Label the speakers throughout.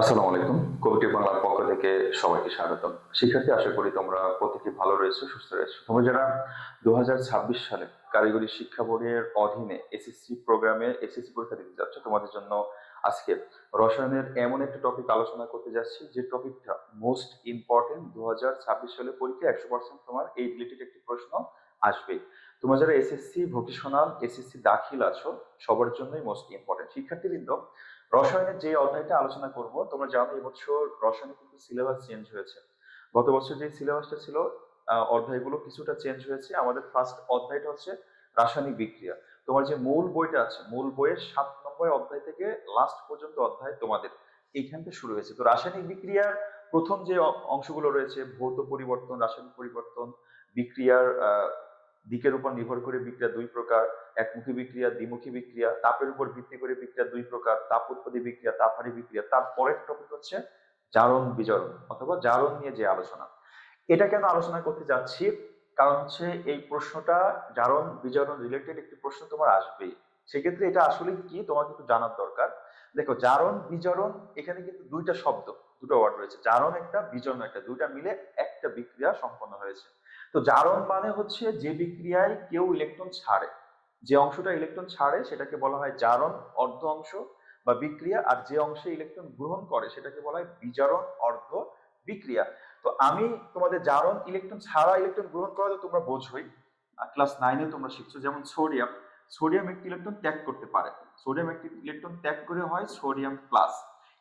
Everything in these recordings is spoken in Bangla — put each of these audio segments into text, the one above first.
Speaker 1: আসসালামু আলাইকুম। কবিটি বাংলার পক্ষ থেকে সবাইকে স্বাগতম। শিক্ষার্থী, আশা করি তোমরা প্রত্যেকে ভালো রয়েছে, সুস্থ রয়েছে। তোমরা যারা দু হাজার ছাব্বিশ সালে কারিগরি শিক্ষা বোর্ডের অধীনে এসএসসি প্রোগ্রামে এসএসসি পরীক্ষা দিতে যাচ্ছ, তোমাদের জন্য আজকে রসায়নের এমন একটা টপিক আলোচনা করতে যাচ্ছি, যে টপিকটা মোস্ট ইম্পর্টেন্ট দু হাজার ছাব্বিশ সালে পরীক্ষা একশো পার্সেন্ট তোমার এই রিলেটেড একটি প্রশ্ন আসবে তোমরা যারা এসএসসি ভোকেশনাল এসএসসি দাখিল আছো, সবার জন্যই মোস্ট ইম্পর্টেন্ট শিক্ষার্থীবৃন্দ, রসায়নের যে অধ্যায়টা আলোচনা করব, তোমরা জানো এবছর রসায়নে কিন্তু সিলেবাস চেঞ্জ হয়েছে। গত বছর যে সিলেবাসটা ছিল অধ্যায়গুলো কিছুটা চেঞ্জ হয়েছে। আমাদের ফার্স্ট অধ্যায়টা হচ্ছে রাসায়নিক বিক্রিয়া। তোমার যে মূল বইটা আছে, মূল বইয়ের সাত নম্বর অধ্যায় থেকে লাস্ট পর্যন্ত অধ্যায় তোমাদের এইখান থেকে শুরু হয়েছে। তো রাসায়নিক বিক্রিয়ার প্রথম যে অংশগুলো রয়েছে, ভৌত পরিবর্তন, রাসায়নিক পরিবর্তন, বিক্রিয়ার দিকের উপর নির্ভর করে বিক্রিয়া দুই প্রকার, একমুখী বিক্রিয়া, দ্বিমুখী বিক্রিয়া, তাপের উপর ভিত্তি করে বিক্রিয়া দুই প্রকার, তাপ উৎপত্তি বিক্রিয়া তাপহারী বিক্রিয়া। তার পরের টপিক হচ্ছে জারণ বিজারণ অথবা জারণ নিয়ে যে আলোচনা। এটা কেন আলোচনা করতে যাচ্ছি? কারণ হচ্ছে এই প্রশ্নটা জারণ বিজারণ রিলেটেড একটি প্রশ্ন তোমার আসবেই। সেক্ষেত্রে এটা আসলে কি তোমাকে একটু জানার দরকার। দেখো, জারণ বিজারণ এখানে কিন্তু দুইটা শব্দ, দুটো ওয়ার্ড রয়েছে। জারণ একটা বিজারণ একটা, দুইটা মিলে একটা বিক্রিয়া সম্পন্ন হয়েছে। তো জারণ মানে হচ্ছে যে বিক্রিয়ায় কেউ ইলেকট্রন ছাড়ে। যে অংশটা ইলেকট্রন ছাড়ে, সেটাকে বলা হয় জারণ অর্ধ অংশ বা বিক্রিয়া, আর যে অংশে ইলেকট্রন গ্রহণ করে, সেটাকে বলা হয় বিজারণ অর্ধ বিক্রিয়া। তো আমি তোমাদের জারণ ইলেকট্রন ছাড়া ইলেকট্রন গ্রহণ করা তো তোমরা বোঝোই। ক্লাস নাইনে তোমরা শিখছো যেমন সোডিয়াম সোডিয়াম একটি ইলেকট্রন ত্যাগ করতে পারে। সোডিয়াম একটি ইলেকট্রন ত্যাগ করে হয় সোডিয়াম প্লাস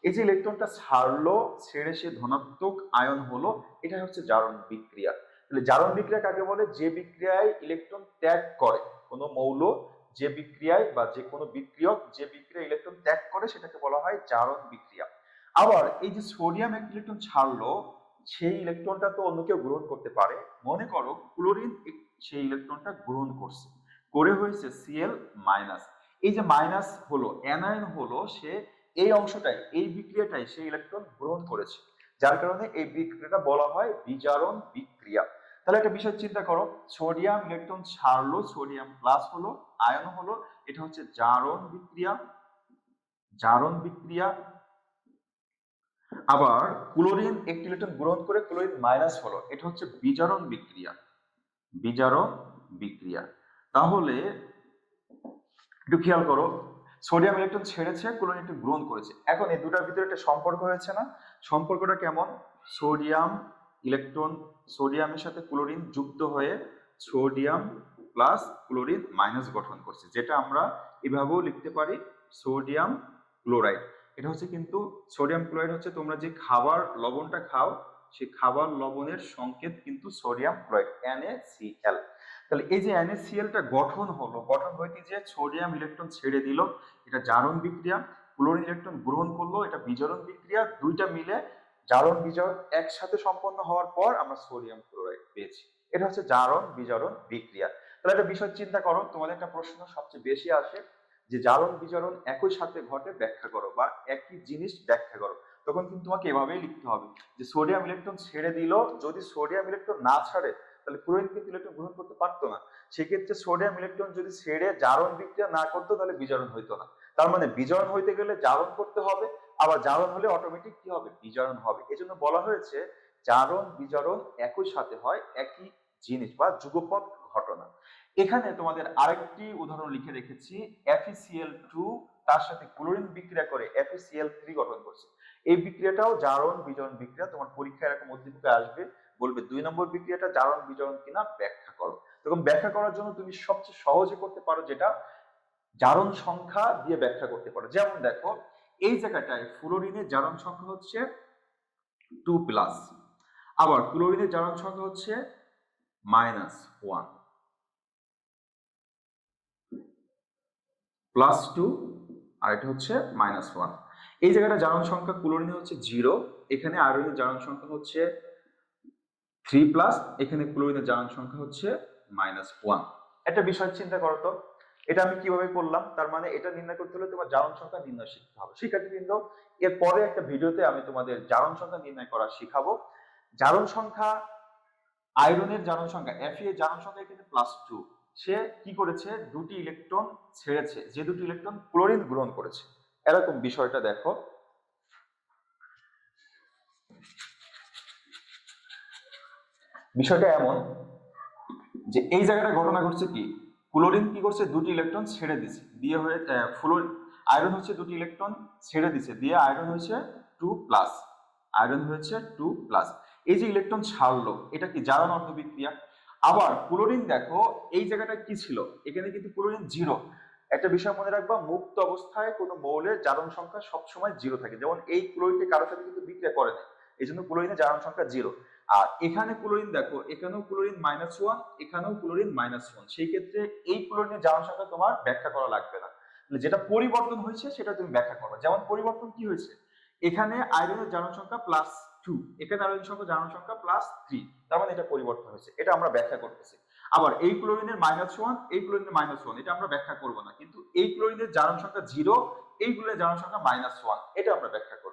Speaker 1: এই যে ইলেকট্রনটা ছাড়লো, ছেড়ে সে ধনাত্মক আয়ন হলো এটা হচ্ছে জারণ বিক্রিয়া। তাহলে জারণ বিক্রিয়া কাকে বলে? যে বিক্রিয়ায় ইলেকট্রন ত্যাগ করে। কোনো মৌল যে বিক্রিয়ায় বা যে কোনো বিক্রিয়ক যে বিক্রিয়া ইলেকট্রন ত্যাগ করে, সেটাকে বলা হয় জারণ বিক্রিয়া। আবার এই যে সোডিয়াম এক ইলেকট্রন ছাড়লো, সেই ইলেকট্রনটা তো অন্য কেউ গ্রহণ করতে পারে। মনে করো ক্লোরিন সেই ইলেকট্রনটা গ্রহণ করছে। করে হয়েছে সিএল মাইনাস এই যে মাইনাস হলো অ্যানায়ন হলো, সে এই অংশটাই, এই বিক্রিয়াটাই সেই ইলেকট্রন গ্রহণ করেছে। যার কারণে এই বিক্রিয়াটা বলা হয় বিজারণ বিক্রিয়া। তাহলে একটা বিষয় চিন্তা করো সোডিয়াম ইলেকট্রন ছাড়লো সোডিয়াম প্লাস হলো আয়ন হলো, এটা হচ্ছে জারণ বিক্রিয়া জারণ বিক্রিয়া। আবার ক্লোরিন একটি ইলেকট্রন গ্রহণ করে ক্লোরিন মাইনাস হলো, এটা হচ্ছে বিজারণ বিক্রিয়া বিজারণ বিক্রিয়া। তাহলে একটু খেয়াল করো সোডিয়াম ইলেকট্রন ছেড়েছে, ক্লোরিন ইলেকট্রন গ্রহণ করেছে। এখন এই দুটার ভিতরে একটা সম্পর্ক হয়েছে না? সম্পর্কটা কেমন? সোডিয়াম ইলেকট্রন সোডিয়ামের সাথে ক্লোরিন যুক্ত হয়ে সোডিয়াম প্লাস ক্লোরিন মাইনাস গঠন করছে, যেটা আমরা এভাবেও লিখতে পারি সোডিয়াম ক্লোরাইড। এটা হচ্ছে কিন্তু সোডিয়াম ক্লোরাইড হচ্ছে তোমরা যে খাবার লবণটা খাও, সেই খাবার লবণের সংকেত কিন্তু সোডিয়াম ক্লোরাইড NaCl তাহলে এই যে NaCl টা গঠন হলো, গঠন হইতে যে সোডিয়াম ইলেকট্রন ছেড়ে দিল, এটা জারণ বিক্রিয়া, ক্লোরিন ইলেকট্রন গ্রহণ করল, এটা বিজারণ বিক্রিয়া, দুইটা মিলে জারণ বিজারণ একসাথে সম্পন্ন হওয়ার পর আমরা সোডিয়াম ক্লোরাইড পেয়েছি। এটা হচ্ছে জারণ বিজারণ বিক্রিয়া। তাহলে একটা বিষয় চিন্তা করো, তোমাদের একটা প্রশ্ন সবচেয়ে বেশি আসে যে জারণ বিজারণ একই সাথে ঘটে ব্যাখ্যা করো বা একই জিনিস ব্যাখ্যা করো। তখন কিন্তু তোমাকে এভাবেই লিখতে হবে যে সোডিয়াম ইলেকট্রন ছেড়ে দিল, যদি সোডিয়াম ইলেকট্রন না ছাড়ে তাহলে ক্লোরিন কিন্তু ইলেকট্রন গ্রহণ করতে পারতো না। সেক্ষেত্রে সোডিয়াম ইলেকট্রন যদি ছেড়ে জারণ বিক্রিয়া না করতো তাহলে বিজারণ হইতো না। তার মানে বিজারণ হইতে গেলে জারণ করতে হবে আবার জারণ হলে অটোমেটিক কি হবে? বিজারণ হবে। এজন্য বলা হয়েছে, জারণ, বিজারণ একই সাথে হয়, একই জিনিস বা যুগপৎ ঘটনা। এখানে তোমাদের আরেকটি উদাহরণ লিখে রেখেছি FeCl2 তার সাথে ক্লোরিন বিক্রিয়া করে এফিসিএল থ্রি গঠন করছে। এই বিক্রিয়াটাও জারণ, বিজারণ বিক্রিয়া, তোমার পরীক্ষায় এরকম উদ্দীপকে আসবে, বলবে দুই নম্বর বিক্রিয়াটা জারণ, বিজারণ কিনা ব্যাখ্যা করো। তখন ব্যাখ্যা করার জন্য তুমি সবচেয়ে সহজে করতে পারো যেটা, জারণ সংখ্যা দিয়ে ব্যাখ্যা করতে পারো। যেমন দেখো এই জায়গাটায় ফ্লোরিনের জারণ সংখ্যা হচ্ছে টু প্লাস আবার ক্লোরিনের জারণ সংখ্যা হচ্ছে মাইনাস ওয়ান প্লাস টু আর এটা হচ্ছে মাইনাস ওয়ান এই জায়গাটা জারণ সংখ্যা ক্লোরিনে হচ্ছে জিরো এখানে আয়রনের জারণ সংখ্যা হচ্ছে থ্রি প্লাস এখানে ক্লোরিনের জারণ সংখ্যা হচ্ছে মাইনাস ওয়ান একটা বিষয় চিন্তা করো তো। এটা আমি কীভাবে করলাম? তার মানে এটা নির্ণয় করতে হলে তোমার জারণ সংখ্যা নির্ণয় শিখতে হবে। শিক্ষার্থী বৃন্দ, এর পরে একটা ভিডিওতে আমি তোমাদের জারণ সংখ্যা নির্ণয় করা শিখাবো। জারণ সংখ্যা, আয়রনের জারণ সংখ্যা এফ এর জারণ সংখ্যা কিন্তু প্লাস টু সে কি করেছে? দুটি ইলেকট্রন ছেড়েছে। যে দুটি ইলেকট্রন ক্লোরিন গ্রহণ করেছে। এরকম বিষয়টা দেখো। বিষয়টা এমন যে এই জায়গাটা ঘটনা ঘটছে কি? ক্লোরিন কি করছে? দুটি ইলেকট্রন ছেড়ে দিছে। দিয়ে হয়ে ফ্লোর আয়রন হচ্ছে দুটি ইলেকট্রন ছেড়ে দিছে। দিয়ে আয়রন হয়েছে টু প্লাস। আয়রন হয়েছে টু প্লাস। এই যে ইলেকট্রন ছাড়লো, এটা কি জারণ অর্ধ বিক্রিয়া আবার ক্লোরিন দেখো, এই জায়গাটা কি ছিল? এখানে কিন্তু ক্লোরিন জিরো। একটা বিষয় মনে রাখবা, মুক্ত অবস্থায় কোনো মৌলের জারণ সংখ্যা সবসময় জিরো থাকে। যেমন এই ক্লোরিনটি কারোর সাথে কিন্তু বিক্রিয়া করে না এই জন্য ক্লোরিনের জারণ সংখ্যা জিরো। আর এখানে ক্লোরিন দেখো, এখানেও ক্লোরিন মাইনাস ওয়ান এখানেও ক্লোরিন মাইনাস ওয়ান সেই ক্ষেত্রে এই ক্লোরিনের জারণ সংখ্যা তোমার ব্যাখ্যা করা লাগবে না। যেটা পরিবর্তন হয়েছে, সেটা তুমি ব্যাখ্যা করবে। যেমন পরিবর্তন কি হয়েছে? এখানে আয়রনের জারণ সংখ্যা প্লাস টু এখানে আয়রনের সংখ্যা জারণ সংখ্যা প্লাস থ্রি তার মানে এটা পরিবর্তন হয়েছে। এটা আমরা ব্যাখ্যা করতেছি। আবার এই ক্লোরিনের মাইনাস ওয়ান এই ক্লোরিনের মাইনাস ওয়ান এটা আমরা ব্যাখ্যা করব না। কিন্তু এই ক্লোরিনের জারণ সংখ্যা জিরো এই ক্লোরিনের জারণ সংখ্যা মাইনাস ওয়ান এটা আমরা ব্যাখ্যা করব।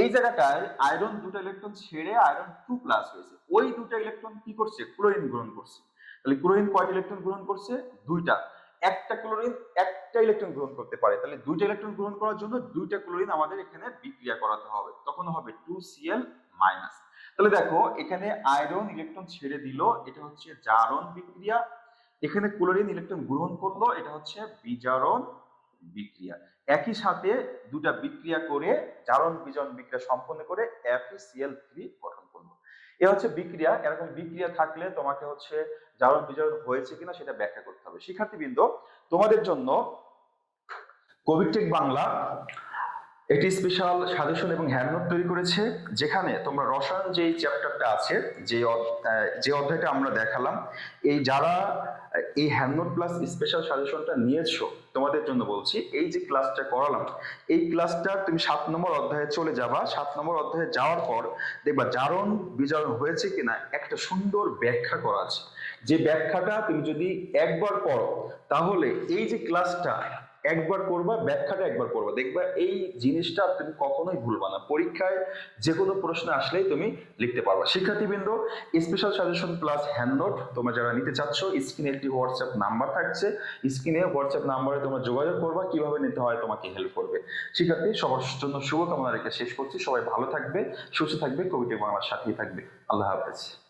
Speaker 1: এই জায়গাটায় আয়রন দুটো ইলেকট্রন ছেড়ে আয়রন টু প্লাস হয়েছে। ওই দুটো ইলেকট্রন কি করছে? ক্লোরিন গ্রহণ করছে। তাহলে ক্লোরিন কয়টা ইলেকট্রন গ্রহণ করছে? দুইটা। একটা ক্লোরিন একটা ইলেকট্রন গ্রহণ করতে পারে। তাহলে দুইটা ইলেকট্রন গ্রহণ করার জন্য দুইটা ক্লোরিন আমাদের এখানে বিক্রিয়া করাতে হবে। তখন হবে টু সিএল মাইনাস তাহলে দেখো, এখানে আয়রন ইলেকট্রন ছেড়ে দিল, এটা হচ্ছে জারণ বিক্রিয়া। এখানে ক্লোরিন ইলেকট্রন গ্রহণ করল, এটা হচ্ছে বিজারণ বিক্রিয়া। একই সাথে দুটা বিক্রিয়া করে জারণ বিজন বিক্রিয়া সম্পন্ন করে এফিসিএল থ্রি গঠন করব। এ হচ্ছে বিক্রিয়া। এরকম বিক্রিয়া থাকলে তোমাকে হচ্ছে জারণ বিজন হয়েছে কিনা সেটা ব্যাখ্যা করতে হবে। শিক্ষার্থীবৃন্দ, তোমাদের জন্য কোভিডটেক বাংলা একটি স্পেশাল সাজেশন এবং হ্যান্ডনোট তৈরি করেছে, যেখানে তোমরা রসায়ন যে চ্যাপ্টারটা আছে, যে যে অধ্যায়টা আমরা দেখালাম, এই যারা এই হ্যান্ডনোট প্লাস স্পেশাল সাজেশনটা নিয়েছো, তোমাদের জন্য বলছি, এই যে ক্লাসটা করালাম, এই ক্লাসটা তুমি সাত নম্বর অধ্যায়ে চলে যাবা, সাত নম্বর অধ্যায়ে যাওয়ার পর দেখবা জারণ বিজারণ হয়েছে কিনা একটা সুন্দর ব্যাখ্যা করা আছে। যে ব্যাখ্যাটা তুমি যদি একবার পড়ো, তাহলে এই যে ক্লাসটা একবার করবা, ব্যাখ্যাটা একবার করবা। দেখবা এই জিনিসটা তুমি কখনোই ভুলবা না। পরীক্ষায় যে কোনো প্রশ্ন আসলেই তুমি লিখতে পারবা। শিক্ষার্থীবৃন্দ স্পেশাল সাজেশন প্লাস হ্যান্ডনোট তোমরা যারা নিতে চাচ্ছ স্ক্রিনে একটি হোয়াটসঅ্যাপ নাম্বার থাকছে। স্ক্রিনে হোয়াটসঅ্যাপ নাম্বারে তোমরা যোগাযোগ করবা, কীভাবে নিতে হয়, তোমাকে হেল্প করবে। শিক্ষার্থী, সবার জন্য শুভকামনা রেখে শেষ করছি। সবাই ভালো থাকবে, সুস্থ থাকবে কবিটি বাংলার সাথেই থাকবে। আল্লাহ হাফেজ।